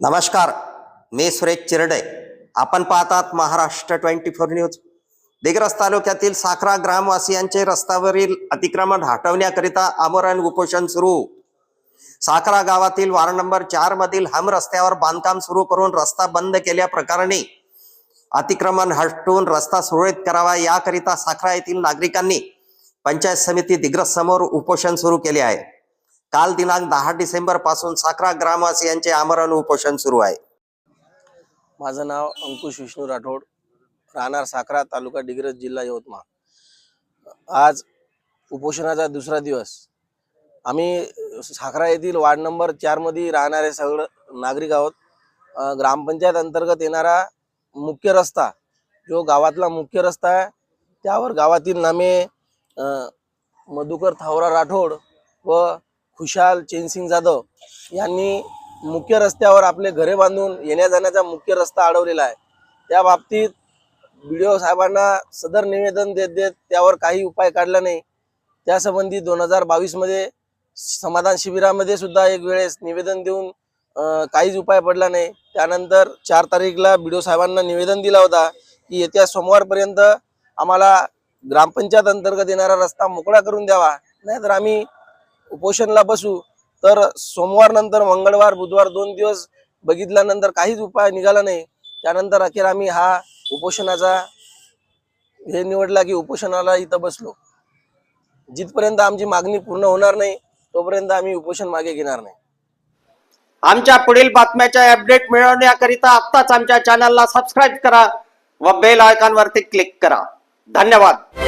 नमस्कार मी सुरेश चिरडे. आपण पाहतात Maharashtra twenty four news. Digras तालुक्यातील साखरा ग्रामवासियांचे रस्त्यावरील अतिक्रमण हटवण्याकरिता आमरण उपोषण सुरू. साखरा गावातील वार्ड नंबर चार मधील हम रस्त्यावर बांधकाम सुरू करून रस्ता बंद केल्या प्रकरणी अतिक्रमण हटवून रस्ता सुरळीत करावा याकरिता साखरा येथील नागरिकांनी पंचायत समिती दिग्रस समोर उपोषण सुरू केले आहे. काल दिनांक दहा डिसेंबरपासून साखरा ग्रामवासियांचे आमरण उपोषण सुरू आहे. माझं नाव अंकुश विष्णू राठोड राहणार साखरा तालुका डिग्रज जिल्हा यवतमाळ. आज उपोषणाचा दुसरा दिवस. आम्ही साखरा येथील वार्ड नंबर चारमध्ये राहणारे सगळं नागरिक आहोत. ग्रामपंचायत अंतर्गत येणारा मुख्य रस्ता जो गावातला मुख्य रस्ता आहे त्यावर गावातील नामे मधुकर थावरा राठोड व खुशाल चेनसिंग जाधव यांनी मुख्य रस्त्यावर आपले घरे बांधून येण्या जाण्याचा मुख्य रस्ता अडवलेला आहे. त्या बाबतीत बी ओ साहेबांना सदर निवेदन देत देत त्यावर काही उपाय काढला नाही. त्यासंबंधी दोन हजार बावीसमध्ये समाधान शिबिरामध्ये सुद्धा एक वेळेस निवेदन देऊन काहीच उपाय पडला नाही. त्यानंतर चार तारीखला बी ओ साहेबांना निवेदन दिला होता की येत्या सोमवारपर्यंत आम्हाला ग्रामपंचायत अंतर्गत येणारा रस्ता मोकळा करून द्यावा. नाहीतर आम्ही उपोषणला बसू तर सोमवार नंतर मंगळवार बुधवार दोन दिवस बघितल्यानंतर काहीच उपाय निघाला नाही. त्यानंतर अखेर आम्ही हा उपोषणाचा हे निवडला की उपोषणाला इथं बसलो. जिथपर्यंत आमची मागणी पूर्ण होणार नाही तोपर्यंत आम्ही उपोषण मागे घेणार नाही. आमच्या पुढील बातम्याच्या अपडेट मिळवण्याकरिता आत्ताच आमच्या चॅनलला सबस्क्राईब करा व बेल आयकॉनवरती क्लिक करा. धन्यवाद.